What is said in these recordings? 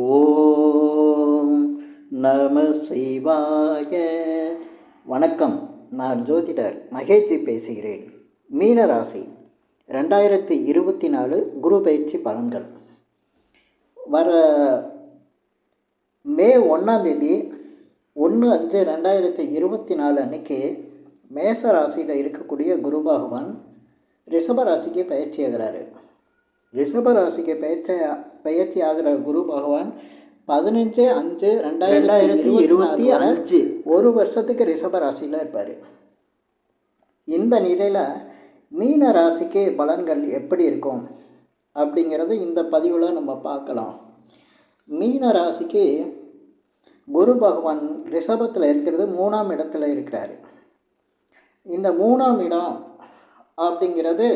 ஓம் நம சிவாய. வணக்கம். நான் ஜோதிடர் மகேஜி பேசுகிறேன். மீனராசி. ரெண்டாயிரத்தி இருபத்தி நாலு குரு பயிற்சி பலன்கள். வர மே ஒன்றாந்தேதி ஒன்று அஞ்சு ரெண்டாயிரத்தி இருபத்தி நாலு அன்னைக்கு மேச ராசியில் இருக்கக்கூடிய குரு பகவான் ரிஷபராசிக்கு பயிற்சி ஆகிறாரு. ரிஷபராசிக்கு பயிற்சி பயிற்சி ஆகிற குரு பகவான் பதினஞ்சு அஞ்சு ரெண்டாயிரத்தி இருபத்தி அஞ்சு. ஒரு வருஷத்துக்கு ரிஷப ராசியில் இருப்பார். இந்த நிலையில் மீன ராசிக்கு பலன்கள் எப்படி இருக்கும் அப்படிங்கிறத இந்த பதிவில் நம்ம பார்க்கலாம். மீன ராசிக்கு குரு பகவான் ரிஷபத்தில் இருக்கிறது மூணாம் இடத்துல இருக்கிறாரு. இந்த மூணாம் இடம் அப்படிங்கிறது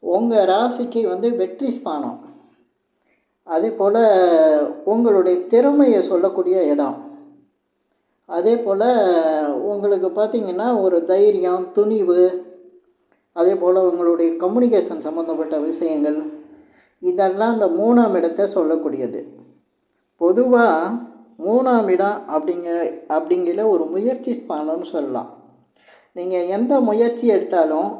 உங்கள் ராசிக்கு வந்து வெற்றி ஸ்தானம். அதே போல் உங்களுடைய திறமையை சொல்லக்கூடிய இடம். அதே போல் உங்களுக்கு பார்த்திங்கன்னா ஒரு தைரியம் துணிவு அதே போல் உங்களுடைய கம்யூனிகேஷன் சம்மந்தப்பட்ட விஷயங்கள் இதெல்லாம் அந்த மூணாம் இடத்தை சொல்லக்கூடியது. பொதுவாக மூணாம் இடம் அப்படிங்கிற அப்படிங்கிற ஒரு முயற்சி ஸ்தானம்னு சொல்லலாம். நீங்கள் எந்த முயற்சி எடுத்தாலும்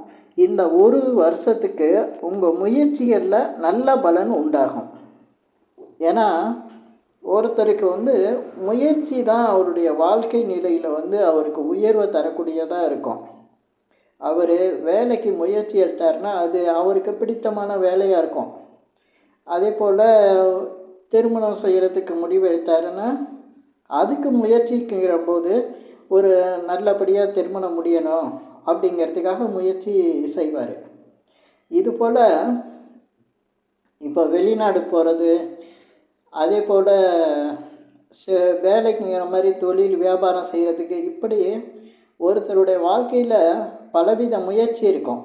இந்த ஒரு வருஷத்துக்கு உங்கள் முயற்சிகளில் நல்ல பலன் உண்டாகும். ஏன்னா ஒருத்தருக்கு வந்து முயற்சி தான் அவருடைய வாழ்க்கை நிலையில் வந்து அவருக்கு உயர்வை தரக்கூடியதாக இருக்கும். அவர் வேலைக்கு முயற்சி எடுத்தார்னா அது அவருக்கு பிடித்தமான வேலையாக இருக்கும். அதே போல் திருமணம் செய்கிறதுக்கு முடிவு எடுத்தாருன்னா அதுக்கு முயற்சிக்குங்கிற போது ஒரு நல்லபடியாக திருமணம் முடியணும் அப்படிங்கிறதுக்காக முயற்சி செய்வார். இது போல் இப்போ வெளிநாடு போகிறது அதே போல் வேலைக்குங்கிற மாதிரி தொழில் வியாபாரம் செய்கிறதுக்கு இப்படி ஒருத்தருடைய வாழ்க்கையில் பலவித முயற்சி இருக்கும்.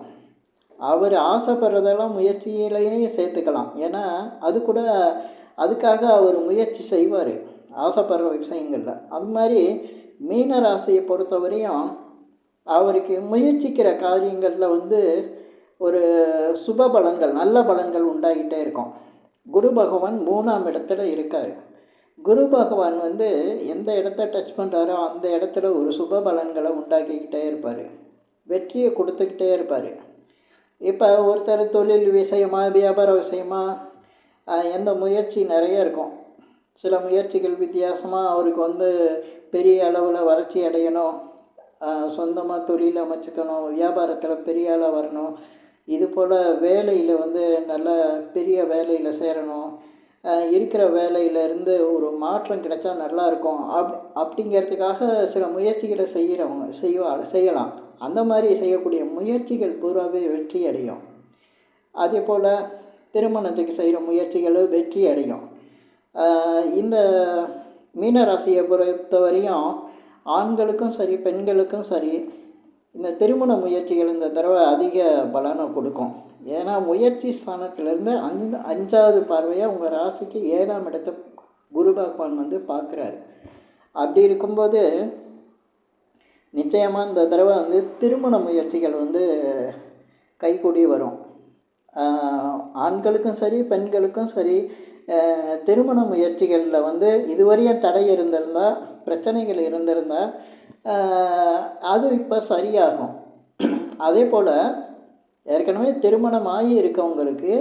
அவர் ஆசைப்படுறதெல்லாம் முயற்சியிலையும் சேர்த்துக்கலாம். ஏன்னா அது கூட அதுக்காக அவர் முயற்சி செய்வார் ஆசைப்படுற விஷயங்களில். அது மாதிரி மீன ராசியை பொறுத்தவரையும் அவருக்கு முயற்சிக்கிற காரியங்களில் வந்து ஒரு சுப பலங்கள் நல்ல பலங்கள் உண்டாகிட்டே இருக்கும். குரு பகவான் மூணாம் இடத்துல இருக்கார். குரு பகவான் வந்து எந்த இடத்த டச் பண்ணுறாரோ அந்த இடத்துல ஒரு சுப பலன்களை உண்டாக்கிக்கிட்டே இருப்பார். வெற்றியை கொடுத்துக்கிட்டே இருப்பார். இப்போ ஒருத்தர் தொழில் விஷயமாக வியாபார விஷயமாக எந்த முயற்சி நிறைய இருக்கும். சில முயற்சிகள் வித்தியாசமாக அவருக்கு வந்து பெரிய அளவில் வளர்ச்சி அடையணும். சொந்தமாக தொழில் அமைச்சுக்கணும் வியாபாரத்தில் பெரிய ஆளாக வரணும். இது போல் வேலையில் வந்து நல்ல பெரிய வேலையில் சேரணும். இருக்கிற வேலையிலேருந்து ஒரு மாற்றம் கிடைச்சா நல்லாயிருக்கும் அப் அப்படிங்கிறதுக்காக சில முயற்சிகளை செய்கிறவங்க செய்வா செய்யலாம். அந்த மாதிரி செய்யக்கூடிய முயற்சிகள் பூராவே வெற்றி அடையும். அதே போல் திருமணத்துக்கு செய்கிற முயற்சிகளும் வெற்றி அடையும். இந்த மீனராசியை பொறுத்த வரையும் ஆண்களுக்கும் சரி பெண்களுக்கும் சரி இந்த திருமண முயற்சிகள் இந்த தடவை அதிக பலனை கொடுக்கும். ஏன்னா முயற்சி ஸ்தானத்திலேருந்து அஞ்சு அஞ்சாவது பார்வையாக உங்கள் ராசிக்கு ஏழாம் இடத்த குரு பகவான் வந்து பார்க்குறாரு. அப்படி இருக்கும்போது நிச்சயமாக இந்த தடவை வந்து திருமண முயற்சிகள் வந்து கைகூடி வரும். ஆண்களுக்கும் சரி பெண்களுக்கும் சரி திருமண முயற்சிகளில் வந்து இதுவரையும் தடை இருந்திருந்தால் பிரச்சனைகள் இருந்திருந்தால் அது இப்போ சரியாகும். அதே போல் ஏற்கனவே திருமணம் ஆகி இருக்கவங்களுக்கு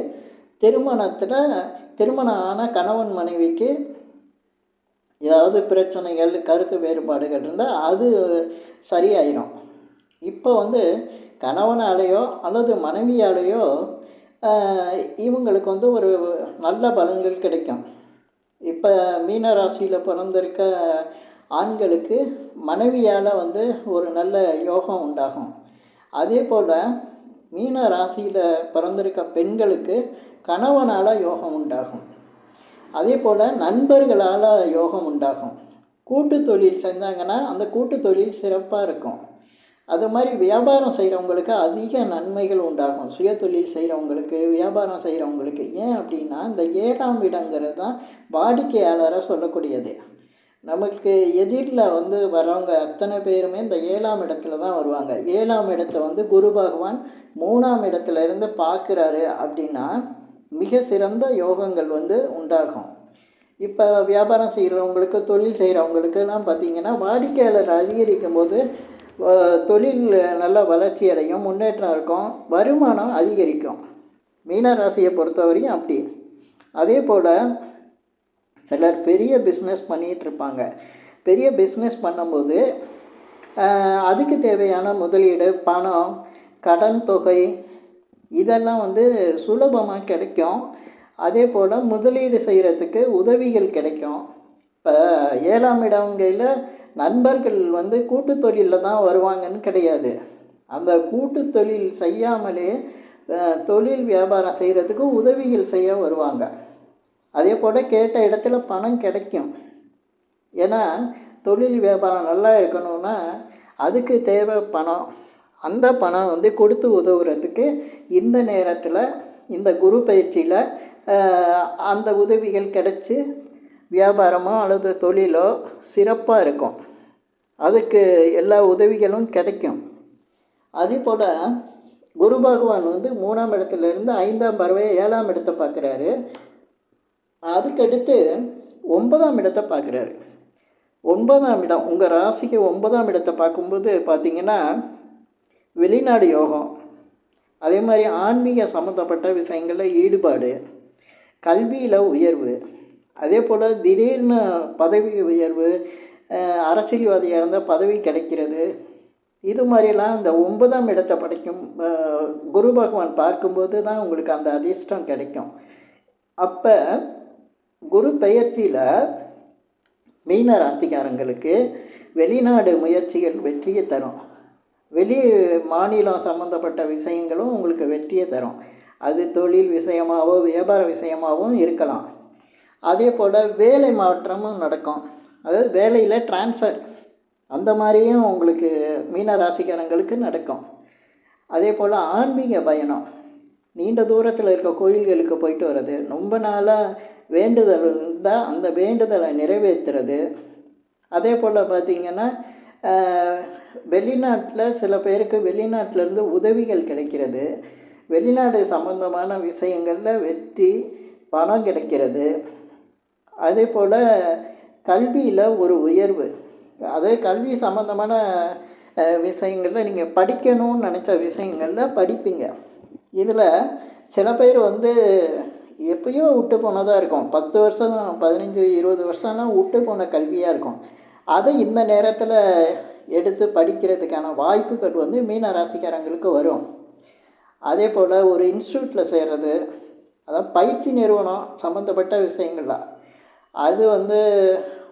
திருமணத்தில் திருமணம் ஆன கணவன் மனைவிக்கு ஏதாவது பிரச்சனைகள் கருத்து வேறுபாடுகள் இருந்தால் அது சரியாயிடும் இப்போ வந்து கணவனாலேயோ அல்லது மனைவியாலேயோ இவங்களுக்கு வந்து ஒரு நல்ல பலன்கள் கிடைக்கும். இப்போ மீன ராசியில் பிறந்திருக்க ஆண்களுக்கு மனைவியால் வந்து ஒரு நல்ல யோகம் உண்டாகும். அதே போல் மீன ராசியில் பிறந்திருக்க பெண்களுக்கு கணவனால் யோகம் உண்டாகும். அதே போல் நண்பர்களால் யோகம் உண்டாகும். கூட்டு தொழில் செஞ்சாங்கன்னா அந்த கூட்டு தொழில் சிறப்பாக இருக்கும். அது மாதிரி வியாபாரம் செய்கிறவங்களுக்கு அதிக நன்மைகள் உண்டாகும். சுய தொழில் செய்கிறவங்களுக்கு வியாபாரம் செய்கிறவங்களுக்கு ஏன் அப்படின்னா இந்த ஏழாம் இடங்கிறது தான் வாடிக்கையாளரை சொல்லக்கூடியது. நமக்கு எதிரில் வந்து வரவங்க அத்தனை பேருமே இந்த ஏழாம் இடத்துல தான் வருவாங்க. ஏழாம் இடத்துல வந்து குரு பகவான் மூணாம் இடத்துல இருந்து பார்க்குறாரு அப்படின்னா மிக சிறந்த யோகங்கள் வந்து உண்டாகும். இப்போ வியாபாரம் செய்கிறவங்களுக்கு தொழில் செய்கிறவங்களுக்கெல்லாம் பார்த்திங்கன்னா வாடிக்கையாளர் அதிகரிக்கும் போது தொழில் நல்ல வளர்ச்சி அடையும் முன்னேற்றம் இருக்கும் வருமானம் அதிகரிக்கும். மீனராசியை பொறுத்தவரையும் அப்படி. அதே போல் சிலர் பெரிய பிஸ்னஸ் பண்ணிகிட்டு இருப்பாங்க பெரிய பிஸ்னஸ் பண்ணும்போது அதுக்கு தேவையான முதலீடு பணம் கடன் தொகை இதெல்லாம் வந்து சுலபமாக கிடைக்கும். அதே போல் முதலீடு செய்கிறதுக்கு உதவிகள் கிடைக்கும். இப்போ ஏழாம் இடங்கையில் நண்பர்கள் வந்து கூட்டு தொழிலில் தான் வருவாங்கன்னு கிடையாது. அந்த கூட்டு தொழில் செய்யாமலே தொழில் வியாபாரம் செய்கிறதுக்கு உதவிகள் செய்ய வருவாங்க. அதே போல் கேட்ட இடத்துல பணம் கிடைக்கும். ஏன்னா தொழில் வியாபாரம் நல்லா இருக்கணும்னா அதுக்கு தேவை பணம். அந்த பணம் வந்து கொடுத்து உதவுறதுக்கு இந்த நேரத்தில் இந்த குரு பயிற்சியில் அந்த உதவிகள் கிடைச்சி வியாபாரமோ அல்லது தொழிலோ சிறப்பாக இருக்கும். அதுக்கு எல்லா உதவிகளும் கிடைக்கும். அதே போல் குரு பகவான் வந்து மூணாம் இடத்துலேருந்து ஐந்தாம் பறவை ஏழாம் இடத்தை பார்க்குறாரு. அதுக்கடுத்து ஒன்பதாம் இடத்தை பார்க்குறாரு. ஒன்பதாம் இடம் உங்கள் ராசிக்கு ஒன்பதாம் இடத்தை பார்க்கும்போது பார்த்தீங்கன்னா வெளிநாடு யோகம். அதே மாதிரி ஆன்மீக சம்மந்தப்பட்ட விஷயங்களில் ஈடுபாடு கல்வியில் உயர்வு அதே போல் திடீர்னு பதவி உயர்வு அரசியல்வாதியாக இருந்தால் பதவி கிடைக்கிறது இது மாதிரிலாம் இந்த ஒன்பதாம் இடத்தை படைக்கும் குரு பகவான் பார்க்கும்போது தான் உங்களுக்கு அந்த அதிர்ஷ்டம் கிடைக்கும். அப்போ குரு பெயர்ச்சியில் மீன ராசிக்காரங்களுக்கு வெளிநாடு முயற்சிகள் வெற்றியை தரும். வெளி மாநிலம் சம்மந்தப்பட்ட விஷயங்களும் உங்களுக்கு வெற்றியை தரும். அது தொழில் விஷயமாகவோ வியாபார விஷயமாகவும் இருக்கலாம். அதே போல் வேலை மாற்றமும் நடக்கும். அதாவது வேலையில் ட்ரான்ஸ்ஃபர் அந்த மாதிரியும் உங்களுக்கு மீன ராசிக்காரங்களுக்கு நடக்கும். அதே போல் ஆன்மீக பயணம். நீண்ட தூரத்தில் இருக்க கோயில்களுக்கு போயிட்டு வர்றது ரொம்ப நாளாக வேண்டுதல் இருந்தால் அந்த வேண்டுதலை நிறைவேற்றுறது. அதே போல் பார்த்திங்கன்னா வெளிநாட்டில் சில பேருக்கு வெளிநாட்டிலேருந்து உதவிகள் கிடைக்கிறது. வெளிநாடு சம்பந்தமான விஷயங்களில் வெற்றி பணம் கிடைக்கிறது. அதே போல் கல்வியில் ஒரு உயர்வு. அதே கல்வி சம்மந்தமான விஷயங்களில் நீங்கள் படிக்கணும்னு நினச்ச விஷயங்களில் படிப்பீங்க. இதில் சில பேர் வந்து எப்பயோ விட்டு போனதாக இருக்கும். பத்து வருஷம் பதினஞ்சு இருபது வருஷம்லாம் விட்டு போன கல்வியாக இருக்கும். அதை இந்த நேரத்தில் எடுத்து படிக்கிறதுக்கான வாய்ப்புகள் வந்து மீன ராசிக்காரங்களுக்கு வரும். அதே போல் ஒரு இன்ஸ்டியூட்டில் சேர்றது அதான் பயிற்சி நிறுவனம் சம்மந்தப்பட்ட விஷயங்கள்ல. அது வந்து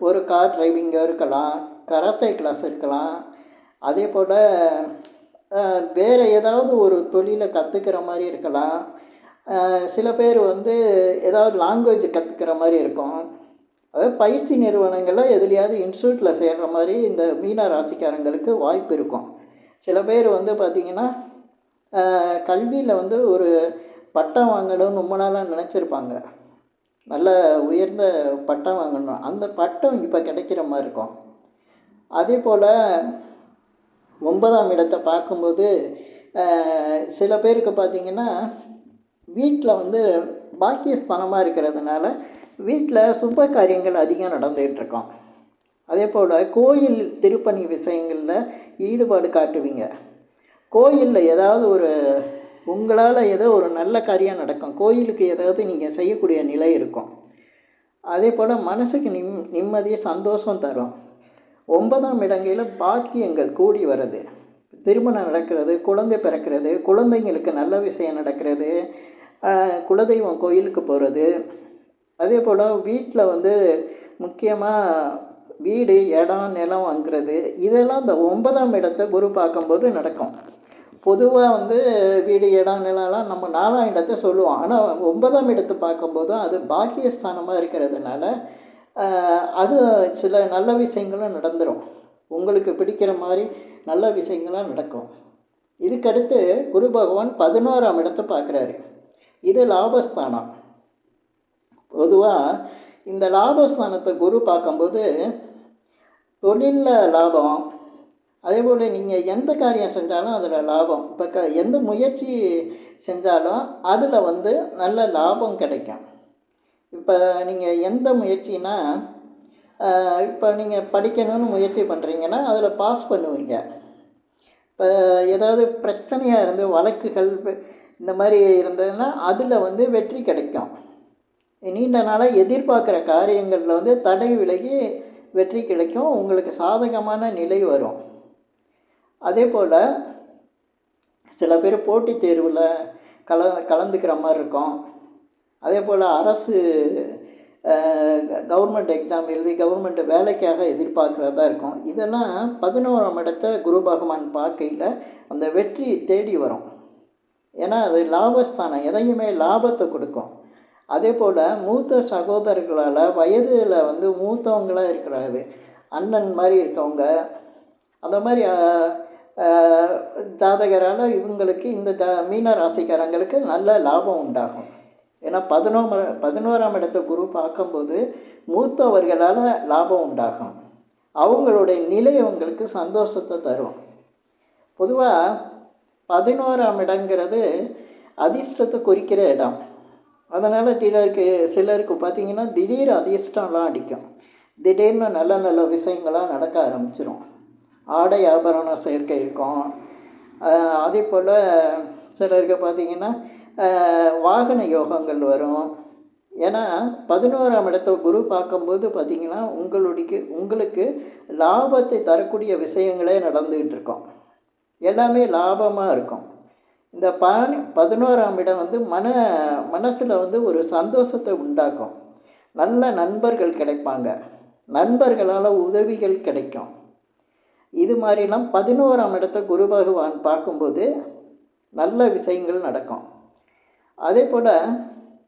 ஒரு கார் டிரைவிங்காக இருக்கலாம் கராத்தே கிளாஸ் இருக்கலாம். அதே போல் வேறு ஏதாவது ஒரு தொழிலை கற்றுக்கிற மாதிரி இருக்கலாம். சில பேர் வந்து ஏதாவது லாங்குவேஜ் கற்றுக்கிற மாதிரி இருக்கும். அதாவது பயிற்சி நிறுவனங்களில் எதுலையாவது இன்ஸ்டியூட்டில் சேர்கிற மாதிரி இந்த மீன ராசிக்காரங்களுக்கு வாய்ப்பு இருக்கும். சில பேர் வந்து பார்த்திங்கன்னா கல்வியில் வந்து ஒரு பட்டம் வாங்கணும்னு ரொம்ப நாளாக நினச்சிருப்பாங்க. நல்ல உயர்ந்த பட்டம் வாங்கணும். அந்த பட்டம் இப்போ கிடைக்கிற மாதிரி இருக்கும். அதே போல் ஒன்பதாம் இடத்தை பார்க்கும்போது சில பேருக்கு பார்த்திங்கன்னா வீட்டில் வந்து பாக்கியஸ்தானமாக இருக்கிறதுனால வீட்டில் சுப காரியங்கள் அதிகம் நடந்துகிட்ருக்கோம். அதே போல் கோயில் திருப்பணி விஷயங்களில் ஈடுபாடு காட்டுவீங்க. கோயிலில் ஏதாவது ஒரு உங்களால் ஏதோ ஒரு நல்ல காரியம் நடக்கும். கோயிலுக்கு ஏதாவது நீங்கள் செய்யக்கூடிய நிலை இருக்கும். அதே போல் மனசுக்கு நிம் நிம்மதியை சந்தோஷம் தரும். ஒன்பதாம் இடங்கையில் பாக்கியங்கள் கூடி வர்றது திருமணம் நடக்கிறது குழந்தை பிறக்கிறது குழந்தைங்களுக்கு நல்ல விஷயம் நடக்கிறது குலதெய்வம் கோயிலுக்கு போகிறது அதே போல் வீட்டில் வந்து முக்கியமாக வீடு இடம் நிலம் வாங்குறது. இதெல்லாம் இந்த ஒன்பதாம் இடத்தை குரு பார்க்கும்போது நடக்கும். பொதுவாக வந்து வீடு இடம் நிலம்லாம் நம்ம நாலாம் இடத்தை சொல்லுவோம். ஆனால் ஒன்பதாம் இடத்தை பார்க்கும்போதும் அது பாக்கியஸ்தானமாக இருக்கிறதுனால அது சில நல்ல விஷயங்களும் நடந்துடும் உங்களுக்கு பிடிக்கிற மாதிரி நல்ல விஷயங்களாக நடக்கும். இதுக்கடுத்து குரு பகவான் பதினோராம் இடத்தை பார்க்குறாரு. இது லாபஸ்தானம். பொதுவாக இந்த லாபஸ்தானத்தை குரு பார்க்கும்போது தொழிலில் லாபம் அதே போல் நீங்கள் எந்த காரியம் செஞ்சாலும் அதில் லாபம். இப்போ க எந்த முயற்சி செஞ்சாலும் அதில் வந்து நல்ல லாபம் கிடைக்கும். இப்போ நீங்கள் எந்த முயற்சினா இப்போ நீங்கள் படிக்கணும்னு முயற்சி பண்ணுறீங்கன்னா அதில் பாஸ் பண்ணுவீங்க. இப்போ ஏதாவது பிரச்சனையாக இருந்து வழக்குகள் இந்த மாதிரி இருந்ததுன்னா அதில் வந்து வெற்றி கிடைக்கும். நீண்ட நாளாக எதிர்பார்க்குற காரியங்களில் வந்து தடை விலகி வெற்றி கிடைக்கும். உங்களுக்கு சாதகமான நிலை வரும். அதே போல் சில பேர் போட்டித் தேர்வில் கல கலந்துக்கிற மாதிரி இருக்கும். அதே போல் அரசு கவர்மெண்ட் எக்ஸாம் எழுதி கவர்மெண்ட் வேலைக்காக எதிர்பார்க்குறதா இருக்கும். இதெல்லாம் பதினோராம் இடத்த குரு பகவான் பார்க்கையில் அந்த வெற்றி தேடி வரும். ஏன்னா அது லாபஸ்தானம் எதையுமே லாபத்தை கொடுக்கும். அதே போல் மூத்த சகோதரர்களால் வயதில் வந்து மூத்தவங்களாக இருக்கிறாரு அண்ணன் மாதிரி இருக்கவங்க அந்த மாதிரி ஜாதகரால் இவங்களுக்கு இந்த ஜா மீன ராசிக்காரங்களுக்கு நல்ல லாபம் உண்டாகும். ஏன்னா பதினோம பதினோராம் இடத்த குரு பார்க்கும்போது மூத்தவர்களால் லாபம் உண்டாகும். அவங்களுடைய நிலை அவங்களுக்கு சந்தோஷத்தை தரும். பொதுவாக பதினோராம் இடங்கிறது அதிர்ஷ்டத்தை குறிக்கிற இடம். அதனால் சிலருக்கு சிலருக்கு பார்த்திங்கன்னா திடீர் அதிர்ஷ்டம்லாம் அடிக்கும். திடீர்னு நல்ல நல்ல விஷயங்களாக நடக்க ஆரம்பிச்சிடும் ஆடை ஆபரண சேர்க்கை இருக்கும். அதே போல் சிலருக்கு பார்த்திங்கன்னா வாகன யோகங்கள் வரும். ஏன்னா பதினோராம் இடத்த குரு பார்க்கும்போது பார்த்திங்கன்னா உங்களுடைய உங்களுக்கு லாபத்தை தரக்கூடிய விஷயங்களே நடந்துக்கிட்டு இருக்கோம். எல்லாமே லாபமாக இருக்கும். இந்த பனி பதினோராம் இடம் வந்து மன மனசில் வந்து ஒரு சந்தோஷத்தை உண்டாக்கும். நல்ல நண்பர்கள் கிடைப்பாங்க. நண்பர்களால் உதவிகள் கிடைக்கும். இது மாதிரிலாம் பதினோராம் இடத்த குரு பகவான் பார்க்கும்போது நல்ல விஷயங்கள் நடக்கும். அதே போல்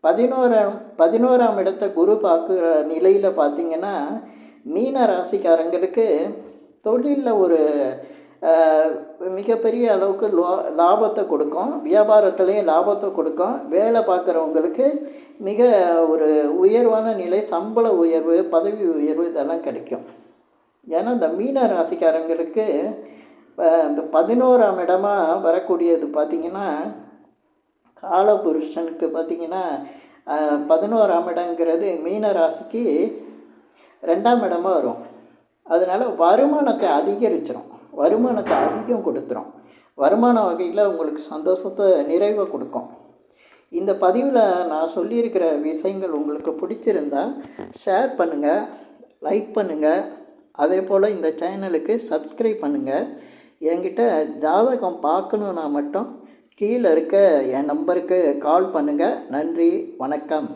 பதினோராம் பதினோராம் இடத்த குரு பார்க்குற நிலையில் பார்த்திங்கன்னா மீன ராசிக்காரங்களுக்கு தொழிலில் ஒரு மிகப்பெரிய அளவுக்கு லோ லாபத்தை கொடுக்கும். வியாபாரத்துலேயும் லாபத்தை கொடுக்கும். வேலை பார்க்குறவங்களுக்கு மிக ஒரு உயர்வான நிலை சம்பள உயர்வு பதவி உயர்வு இதெல்லாம் கிடைக்கும். ஏன்னா இந்த மீன ராசிக்காரங்களுக்கு இந்த பதினோராம் இடமாக வரக்கூடியது பார்த்திங்கன்னா காலபுருஷனுக்கு பார்த்திங்கன்னா பதினோராம் இடங்கிறது மீன ராசிக்கு ரெண்டாம் இடமாக வரும். அதனால் வருமானத்தை அதிகரிச்சிடும் வருமானத்தை அதிகம் கொடுத்துரும் வருமான வகையில் உங்களுக்கு சந்தோஷத்தை நிறைவை கொடுக்கும். இந்த பதிவில் நான் சொல்லியிருக்கிற விஷயங்கள் உங்களுக்கு பிடிச்சிருந்தா ஷேர் பண்ணுங்கள் லைக் பண்ணுங்கள் அதே போல் இந்த சேனலுக்கு சப்ஸ்கிரைப் பண்ணுங்கள் என்கிட்ட ஜாதகம் பார்க்கணுன்னா மட்டும் கீழே இருக்க என் நம்பருக்கு கால் பண்ணுங்கள் நன்றி வணக்கம்.